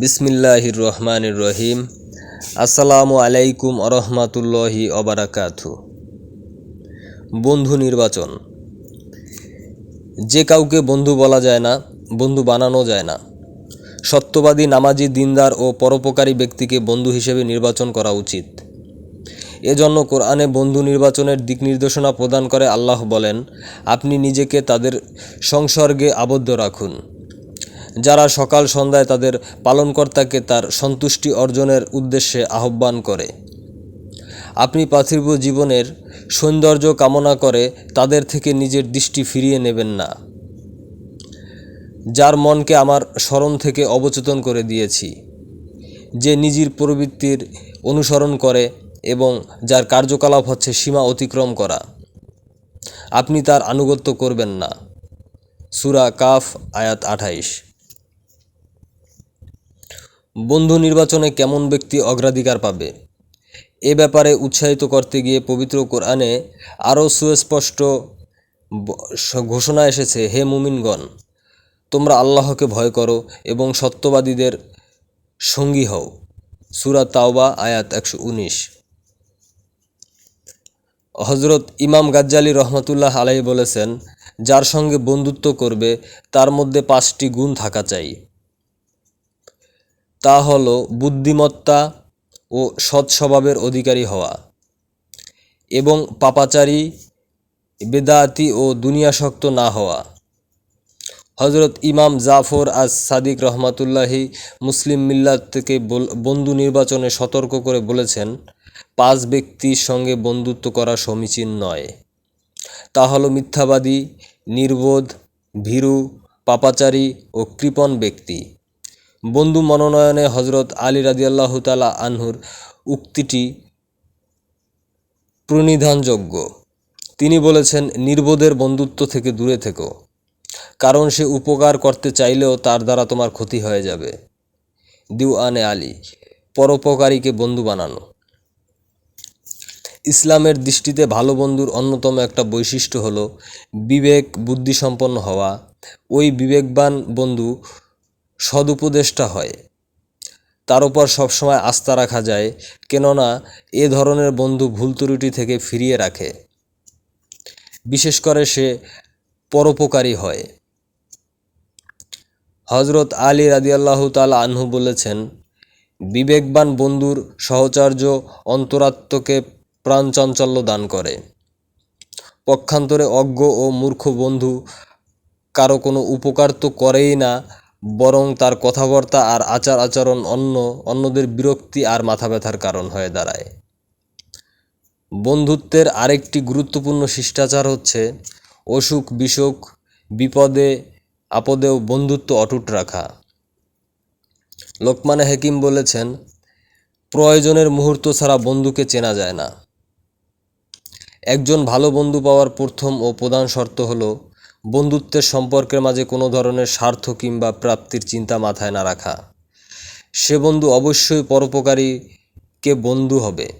বিসমিল্লাহির রহমানির রহিম। আসসালামু আলাইকুম আরহামাতুল্লাহি অবারাকাথু বন্ধু নির্বাচন। যে কাউকে বন্ধু বলা যায় না, বন্ধু বানানো যায় না। সত্যবাদী নামাজি, দিনদার ও পরোপকারী ব্যক্তিকে বন্ধু হিসেবে নির্বাচন করা উচিত। এজন্য কোরআনে বন্ধু নির্বাচনের দিক নির্দেশনা প্রদান করে আল্লাহ বলেন, আপনি নিজেকে তাদের সংসর্গে আবদ্ধ রাখুন। যারা সকাল সন্ধ্যায় তাদের পালনকর্তাকে তার সন্তুষ্টি অর্জনের উদ্দেশ্যে আহ্বান করে। আপনি পার্থিব জীবনের সৌন্দর্য কামনা করে তাদের থেকে নিজের দৃষ্টি ফিরিয়ে নেবেন না। যার মনকে আমার স্মরণ থেকে অবচেতন করে দিয়েছি। যে নিজের প্রবৃত্তির অনুসরণ করে এবং যার কার্যকলাপ হচ্ছে সীমা অতিক্রম করা। আপনি তার আনুগত্য করবেন না। সুরা কাফ, আয়াত আঠাইশ। বন্ধু নির্বাচনে কেমন ব্যক্তি অগ্রাধিকার পাবে? এ ব্যাপারে উৎসাহিত করতে গিয়ে পবিত্র কোরআনে আরও সুস্পষ্ট ঘোষণা এসেছে, হে মুমিনগণ, তোমরা আল্লাহকে ভয় করো এবং সত্যবাদীদের সঙ্গী হও। সুরা তাওবা, আয়াত একশো উনিশ। হজরত ইমাম গাজ্জালি রহমতুল্লাহ আলাই বলেছেন, যার সঙ্গে বন্ধুত্ব করবে, তার মধ্যে পাঁচটি গুণ থাকা চাই। তা হল বুদ্ধিমত্তা ও সৎ স্বভাবের অধিকারী হওয়া এবং পাপাচারী, বেদাতি ও দুনিয়াসক্ত না হওয়া। হজরত ইমাম জাফর আজ সাদিক রহমাতুল্লাহি মুসলিম মিল্লাত থেকে বন্ধু নির্বাচনে সতর্ক করে বলেছেন, পাঁচ ব্যক্তির সঙ্গে বন্ধুত্ব করা সমীচীন নয়। তা হলো মিথ্যাবাদী, নির্বোধ, ভীরু, পাপাচারী ও কৃপণ ব্যক্তি। বন্ধু মনোনয়নে হজরত আলী রাদিয়াল্লাহু তালা আনহুর উক্তিটি প্রণিধানযোগ্য। তিনি বলেছেন, নির্বোধের বন্ধুত্ব থেকে দূরে থেকো। কারণ সে উপকার করতে চাইলেও তার দ্বারা তোমার ক্ষতি হয়ে যাবে। দিওয়ানে আলী, পরোপকারীকে বন্ধু বানানো। ইসলামের দৃষ্টিতে ভালো বন্ধুর অন্যতম একটা বৈশিষ্ট্য হলো বিবেক বুদ্ধিসম্পন্ন হওয়া। ওই বিবেকবান বন্ধু সদুপদেষ্টা হয়। তার উপর সবসময় আস্থা রাখা যায়, কেননা এ ধরনের বন্ধু ভুল ত্রুটি থেকে ফিরিয়ে রাখে। বিশেষ করে সে পরোপকারী হয়। হজরত আলী রাদিয়াল্লাহু তাআলা আনহু বলেছেন, বিবেকবান বন্ধুর সহচর্য অন্তরাত্মকে প্রাণচাঞ্চল্য দান করে। পক্ষান্তরে অজ্ঞ ও মূর্খ বন্ধু কারও কোনো উপকার তো করেই না বরং তার কথাবার্তা আর আচার আচরণ অন্য, অন্যদের বিরক্তি আর মাথা ব্যথার কারণ হয়ে দাঁড়ায়। বন্ধুত্বের আরেকটি গুরুত্বপূর্ণ শিষ্টাচার হচ্ছে অসুখ, বিসুখ, বিপদে, আপদেও বন্ধুত্ব অটুট রাখা। লোকমানে হাকিম বলেছেন, প্রয়োজনের মুহূর্ত ছাড়া বন্ধুকে চেনা যায় না। একজন ভালো বন্ধু পাওয়ার প্রথম ও প্রধান শর্ত হলো বন্ধুত্বের সম্পর্কের মাঝে কোনো ধরনের স্বার্থ কিংবা প্রাপ্তির চিন্তা মাথায় না রাখা। সে বন্ধু অবশ্যই পরোপকারীকে বন্ধু হবে।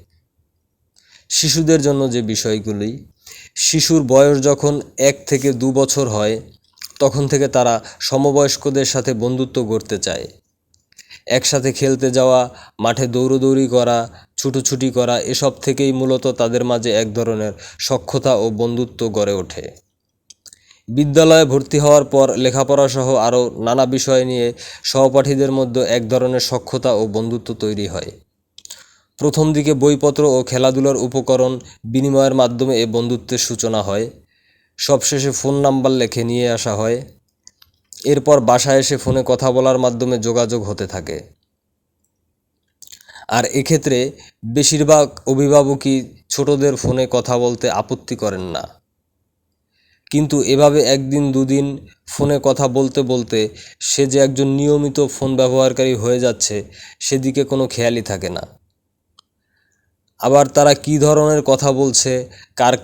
শিশুদের জন্য যে বিষয়গুলি, শিশুর বয়স যখন এক থেকে দু বছর হয়, তখন থেকে তারা সমবয়স্কদের সাথে বন্ধুত্ব গড়তে চায়। একসাথে খেলতে যাওয়া, মাঠে দৌড়দৌড়ি করা, ছুটোছুটি করা, এসব থেকেই মূলত তাদের মাঝে এক ধরনের সখ্যতা ও বন্ধুত্ব গড়ে ওঠে। বিদ্যালয়ে ভর্তি হওয়ার পর লেখাপড়া সহ আরও নানা বিষয় নিয়ে সহপাঠীদের মধ্যে এক ধরনের সখ্যতা ও বন্ধুত্ব তৈরি হয়। প্রথম দিকে বইপত্র ও খেলাধুলার উপকরণ বিনিময়ের মাধ্যমে এ বন্ধুত্বের সূচনা হয়। সবশেষে ফোন নাম্বার লেখে নিয়ে আসা হয়। এরপর বাসায় এসে ফোনে কথা বলার মাধ্যমে যোগাযোগ হতে থাকে। আর এক্ষেত্রে বেশিরভাগ অভিভাবকই ছোটদের ফোনে কথা বলতে আপত্তি করেন না। কিন্তু এভাবে একদিন দুদিন ফোনে কথা বলতে বলতে সে যে একজন নিয়মিত ফোন ব্যবহারকারী হয়ে যাচ্ছে, সেদিকে কোনো খেয়ালই থাকে না। আবার তারা কী ধরনের কথা বলছে, কার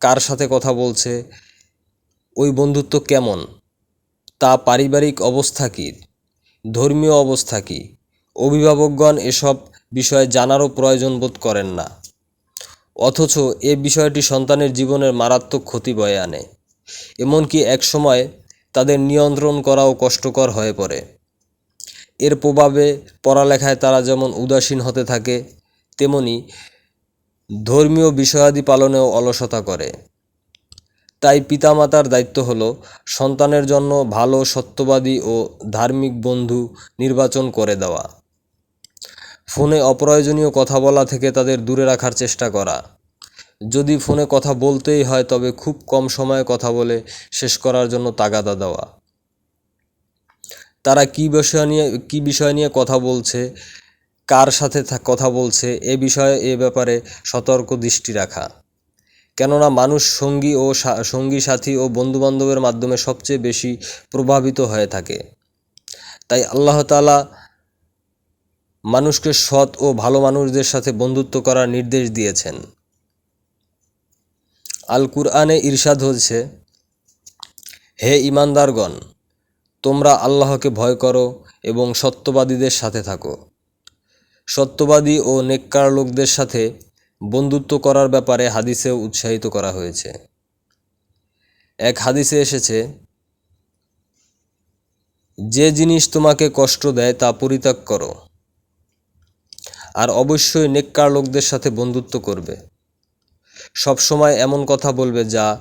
কার সাথে কথা বলছে, ওই বন্ধুত্ব কেমন, তা পারিবারিক অবস্থা কী, ধর্মীয় অবস্থা কী, অভিভাবকগণ এসব বিষয়ে জানারও প্রয়োজন বোধ করেন না। অথচ এ বিষয়টি সন্তানের জীবনের মারাত্মক ক্ষতি বয়ে আনে। এমনকি একসময় তাদের নিয়ন্ত্রণ করাও কষ্টকর হয়ে পড়ে। এর প্রভাবে পড়ালেখায় তারা যেমন উদাসীন হতে থাকে, তেমনি ধর্মীয় বিষয়াদি পালনেও অলসতা করে। তাই পিতামাতার দায়িত্ব হলো সন্তানের জন্য ভালো, সত্যবাদী ও ধার্মিক বন্ধু নির্বাচন করে দেওয়া। ফোনে অপ্রয়োজনীয় কথা বলা থেকে তাদের দূরে রাখার চেষ্টা করা। যদি ফোনে কথা বলতেই হয়, তবে খুব কম সময়ে কথা বলে শেষ করার জন্য তাগাদা দেওয়া। তারা কী বিষয় নিয়ে, কী বিষয় নিয়ে কথা বলছে, কার সাথে কথা বলছে, এ বিষয়ে, এ ব্যাপারে সতর্ক দৃষ্টি রাখা। কেননা মানুষ সঙ্গী ও সঙ্গী সাথী ও বন্ধুবান্ধবের মাধ্যমে সবচেয়ে বেশি প্রভাবিত হয়ে থাকে। তাই আল্লাহ তাআলা মানুষকে সৎ ও ভালো মানুষদের সাথে বন্ধুত্ব করার নির্দেশ দিয়েছেন। আল কুরআনে ইরশাদ হচ্ছে, হে ইমানদারগণ, তোমরা আল্লাহকে ভয় করো এবং সত্যবাদীদের সাথে থাকো। সত্যবাদী ও নেককার লোকদের সাথে বন্ধুত্ব করার ব্যাপারে হাদিসেও উৎসাহিত করা হয়েছে। এক হাদিসে এসেছে, যে জিনিস তোমাকে কষ্ট দেয় তা পরিত্যাগ করো, আর অবশ্যই নেককার লোকদের সাথে বন্ধুত্ব করবে। সবসময় এমন কথা বলবে যা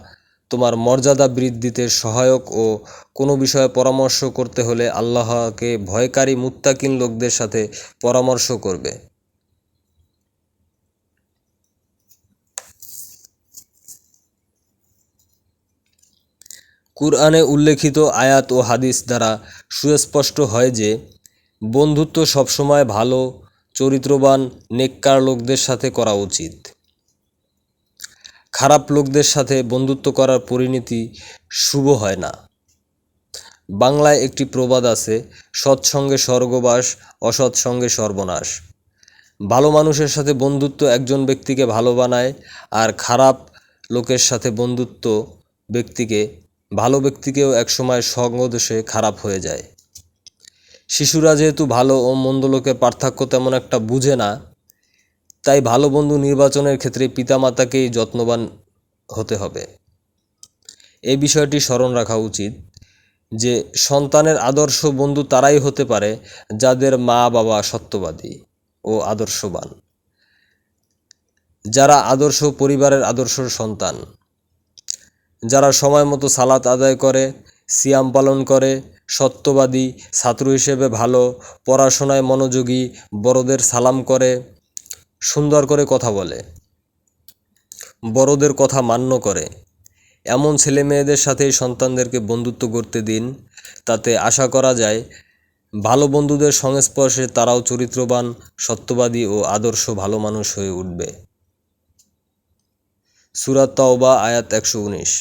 তোমার মর্যাদা বৃদ্ধিতে সহায়ক ও কোনো বিষয়ে পরামর্শ করতে হলে আল্লাহকে ভয়কারী মুত্তাকিন লোকদের সাথে পরামর্শ করবে। কুরআনে উল্লেখিত আয়াত ও হাদিস দ্বারা সুস্পষ্ট হয় যে, বন্ধুত্ব সবসময় ভালো, চরিত্রবান, নেককার লোকদের সাথে করা উচিত। খারাপ লোকদের সাথে বন্ধুত্ব করার পরিণতি শুভ হয় না। বাংলায় একটি প্রবাদ আছে, সৎসঙ্গে স্বর্গবাস অসৎ সঙ্গে সর্বনাশ। ভালো মানুষের সাথে বন্ধুত্ব একজন ব্যক্তিকে ভালো বানায় আর খারাপ লোকের সাথে বন্ধুত্ব ব্যক্তিকে, ভালো ব্যক্তিকেও একসময় সঙ্গদোষে খারাপ হয়ে যায়। শিশুরা যেহেতু ভালো ও মন্দ লোকের পার্থক্য তেমন একটা বুঝে না তাই ভালো বন্ধু নির্বাচনের ক্ষেত্রে পিতামাতাকেই যত্নবান হতে হবে। এই বিষয়টি স্মরণ রাখা উচিত যে সন্তানের আদর্শ বন্ধু তারাই হতে পারে যাদের মা বাবা সত্যবাদী ও আদর্শবান। যারা আদর্শ পরিবারের আদর্শ সন্তান, যারা সময় মতো সালাত আদায় করে, সিয়াম পালন করে, সত্যবাদী, ছাত্র হিসেবে ভালো, পড়াশোনায় মনোযোগী, বড়দের সালাম করে সুন্দর করে কথা বলে। বড়দের কথা মান্য করে। এমন ছেলে মেয়েদের সাথেই সন্তানদেরকে বন্ধুত্ব করতে দিন, তাতে আশা করা যায় ভালো বন্ধুদের সংস্পর্শে তারাও চরিত্রবান, সত্যবাদী ও আদর্শ ভালো মানুষ হয়ে উঠবে। সুরাত তাওবা, আয়াত একশো উনিশ।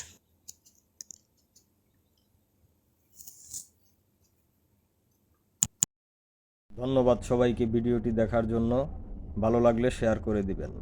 ধন্যবাদ সবাইকে ভিডিওটি দেখার জন্য। ভালো লাগলে শেয়ার করে দিবেন।